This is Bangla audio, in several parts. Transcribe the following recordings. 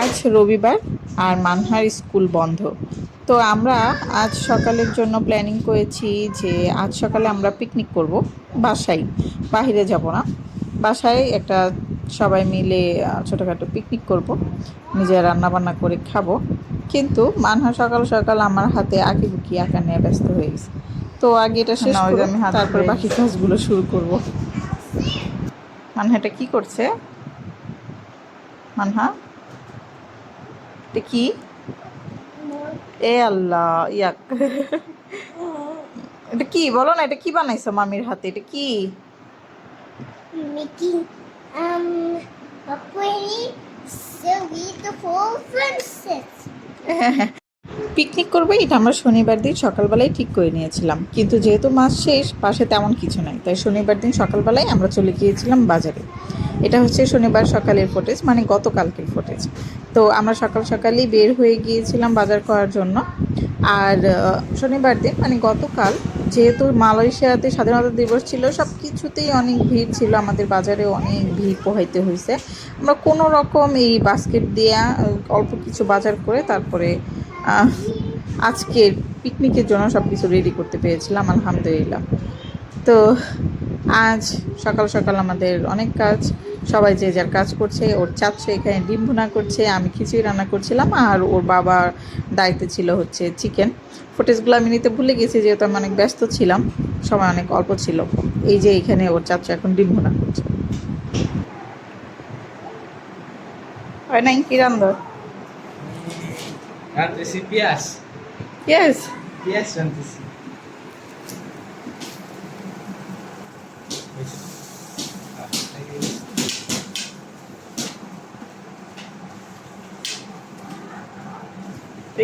আজ রবিবার আর মানহার স্কুল বন্ধ। তো আমরা আজ সকালের জন্য প্ল্যানিং করেছি যে আজ সকালে আমরা পিকনিক করব বাসায়। বাইরে যাব না। বাসায় একটা সবাই মিলে ছোটোখাটো পিকনিক করব। নিজে রান্না বান্না করে খাব। কিন্তু মানহা সকাল সকাল আমার হাতে আঁকি বুকি আঁকা নিয়ে ব্যস্ত হয়ে গেছে। তো আগে এটা শেষ হাত তারপর বাকি কাজগুলো শুরু করব। মানহা এটা কি করছে? মানহা? এটা কি? এ আল্লাহ ইয়াক। এটা কি? বলো না এটা কি বানাইছো মামির হাতে? এটা কি? Making um a pretty the full princess. Picnic করব, এটা আমরা শনিবার দিন সকালবেলায় ঠিক করে নিয়েছিলাম। কিন্তু যেহেতু মাস শেষ, পাশে তেমন কিছু নাই। তাই শনিবার দিন সকালবেলায় আমরা চলে গিয়েছিলাম বাজারে। এটা হচ্ছে শনিবার সকালের ফুটেজ মানে গতকালকের ফুটেজ তো আমরা সকাল সকালই বের হয়ে গিয়েছিলাম বাজার করার জন্য। আর শনিবার দিন মানে গতকাল, যেহেতু মালয়েশিয়াতে স্বাধীনতা দিবস ছিল, সব কিছুতেই অনেক ভিড় ছিল। আমাদের বাজারে অনেক ভিড় পোহাইতে হয়েছে আমরা কোনো রকম এই বাস্কেট দিয়ে অল্প কিছু বাজার করে তারপরে আজকের পিকনিকের জন্য সব কিছু রেডি করতে পেরেছিলাম, আলহামদুলিল্লাহ। তো আজ সকাল সকাল আমাদের অনেক কাজ, সবাই যে যার কাজ করছে, ওর চাচ্ছে, এখানে ডিম ভুনা করছে, আমি খিচুড়ি রান্না করছিলাম, আর ওর বাবার দায়িত্বে ছিল হচ্ছে চিকেন ফুটেজগুলো আমি নিতে ভুলে গেছি, যেহেতু আমি অনেক ব্যস্ত ছিলাম, সময় অনেক অল্প ছিল। এই যে এখানে ওর চাচ্চু এখন ডিম ভুনা করছে। হয় না কি রান্ধো রাঁধতেছি পেঁয়াজ ইয়েস পেঁয়াজ রাঁধতেছি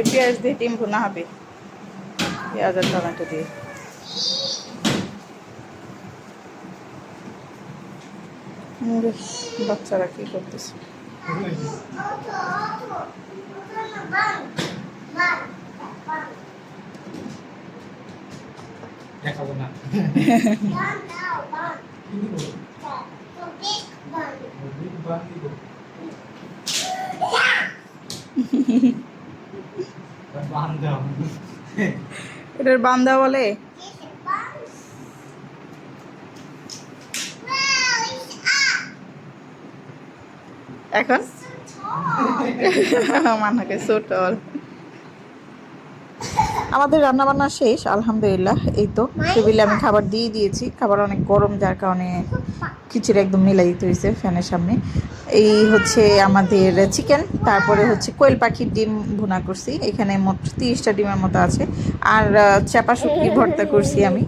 পেঁয়াজ দিয়ে ডিম ভুনা হবে পেঁয়াজ আর টমেটো দিয়ে বাচ্চারা কি করতেছে? দেখাবো না। এটার বান্দা বলে? এখন? মানাকে ছোটল আমাদের রান্না বান্না শেষ, আলহামদুলিল্লাহ, এই তো। টেবিলে আমি খাবার দিয়ে দিয়েছি। খাবার অনেক গরম, যার কারণে খিচুড়ি একদম মিলাই দিতে হয়েছে ফ্যানের সামনে। এই হচ্ছে আমাদের চিকেন তারপরে হচ্ছে কোয়েল পাখির ডিম ভুনা করছি। এখানে মোট তিরিশটা ডিমের মতো আছে। আর চাপা শুটকি ভর্তা করছি আমি।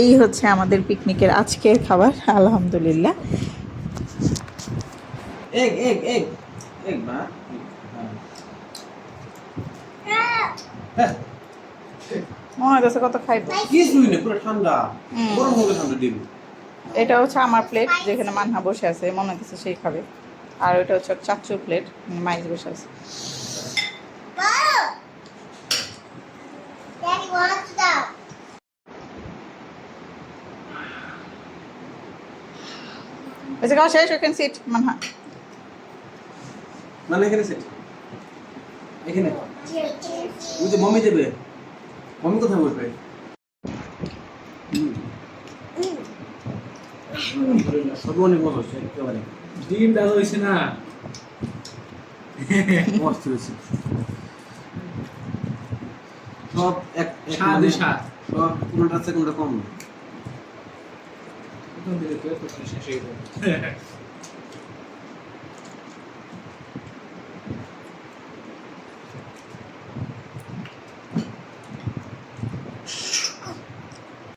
এই হচ্ছে আমাদের পিকনিকের আজকের খাবার, আলহামদুলিল্লাহ। হ্যাঁ। মনে হচ্ছে কত খাইবো। কিছুই না পুরো ঠান্ডা। গরম হবে ঠান্ডা ডিম। এটা হচ্ছে আমার প্লেট যেখানে মানহা বসে আছে মনে হচ্ছে সেই খাবে। আর ওটা হচ্ছে চাচুর প্লেট মাইজ বসে আছে। মানে এখানে সেট এখানে। ওই যে মমি দেবে। মমি কোথায় বসবে? সবই অনেক মজা হচ্ছে একেবারে। ডিমটা হয়েছে না? মস্ত হয়েছে। সব এক স্বাদে মানে স্বাদ। সব কোনটা আছে কোনটা কম? শেষ হয়ে